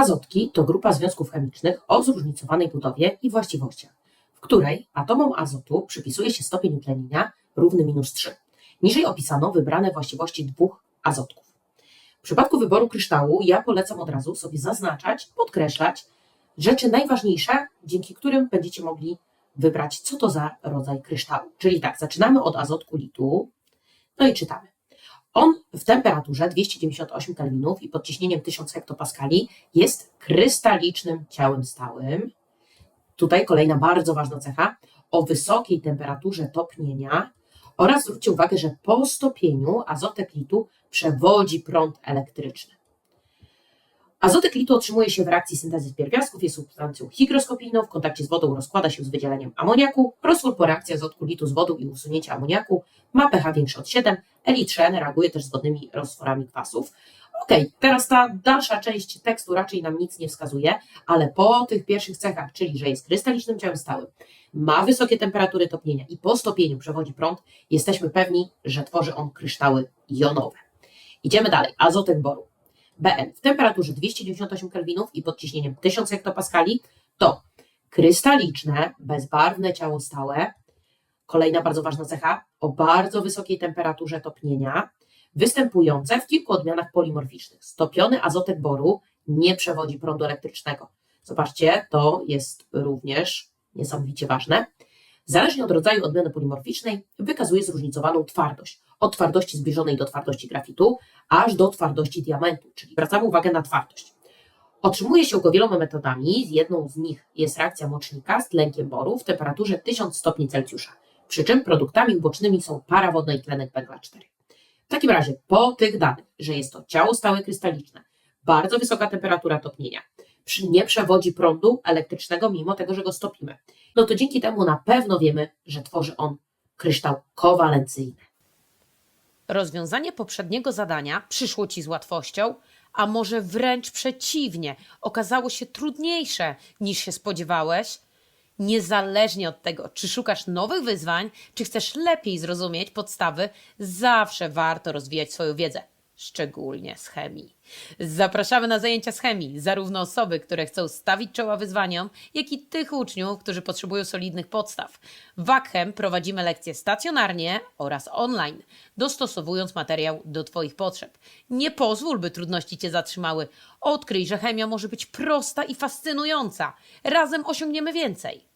Azotki to grupa związków chemicznych o zróżnicowanej budowie i właściwościach, w której atomom azotu przypisuje się stopień utlenienia równy minus 3. Niżej opisano wybrane właściwości dwóch azotków. W przypadku wyboru kryształu ja polecam od razu sobie zaznaczać, podkreślać rzeczy najważniejsze, dzięki którym będziecie mogli wybrać, co to za rodzaj kryształu. Czyli tak, zaczynamy od azotku litu, no i czytamy. On w temperaturze 298 kelwinów i pod ciśnieniem 1000 hektopaskali jest krystalicznym ciałem stałym. Tutaj kolejna bardzo ważna cecha o wysokiej temperaturze topnienia oraz zwróćcie uwagę, że po stopieniu azotek litu przewodzi prąd elektryczny. Azotek litu otrzymuje się w reakcji syntezy pierwiastków, jest substancją hygroskopijną, w kontakcie z wodą rozkłada się z wydzieleniem amoniaku, rozwór po reakcji azotku litu z wodą i usunięcie amoniaku ma pH większe od 7, L-tren reaguje też z wodnymi roztworami kwasów. Ok, teraz ta dalsza część tekstu raczej nam nic nie wskazuje, ale po tych pierwszych cechach, czyli że jest krystalicznym ciałem stałym, ma wysokie temperatury topnienia i po stopieniu przewodzi prąd, jesteśmy pewni, że tworzy on kryształy jonowe. Idziemy dalej. Azotek boru. Bn w temperaturze 298 kelwinów i pod ciśnieniem 1000 hektopaskali to krystaliczne, bezbarwne ciało stałe. Kolejna bardzo ważna cecha o bardzo wysokiej temperaturze topnienia, występujące w kilku odmianach polimorficznych. Stopiony azotek boru nie przewodzi prądu elektrycznego. Zobaczcie, to jest również niesamowicie ważne. Zależnie od rodzaju odmiany polimorficznej, wykazuje zróżnicowaną twardość. Od twardości zbliżonej do twardości grafitu, aż do twardości diamentu, czyli zwracamy uwagę na twardość. Otrzymuje się go wieloma metodami. Jedną z nich jest reakcja mocznika z tlenkiem boru w temperaturze 1000 stopni Celsjusza. Przy czym produktami ubocznymi są para wodna i tlenek węgla 4. W takim razie, po tych danych, że jest to ciało stałe krystaliczne, bardzo wysoka temperatura topnienia, nie przewodzi prądu elektrycznego, mimo tego, że go stopimy, no to dzięki temu na pewno wiemy, że tworzy on kryształ kowalencyjny. Rozwiązanie poprzedniego zadania przyszło ci z łatwością, a może wręcz przeciwnie, okazało się trudniejsze niż się spodziewałeś? Niezależnie od tego, czy szukasz nowych wyzwań, czy chcesz lepiej zrozumieć podstawy, zawsze warto rozwijać swoją wiedzę, szczególnie z chemii. Zapraszamy na zajęcia z chemii, zarówno osoby, które chcą stawić czoła wyzwaniom, jak i tych uczniów, którzy potrzebują solidnych podstaw. W Wakchem prowadzimy lekcje stacjonarnie oraz online, dostosowując materiał do Twoich potrzeb. Nie pozwól, by trudności Cię zatrzymały. Odkryj, że chemia może być prosta i fascynująca. Razem osiągniemy więcej.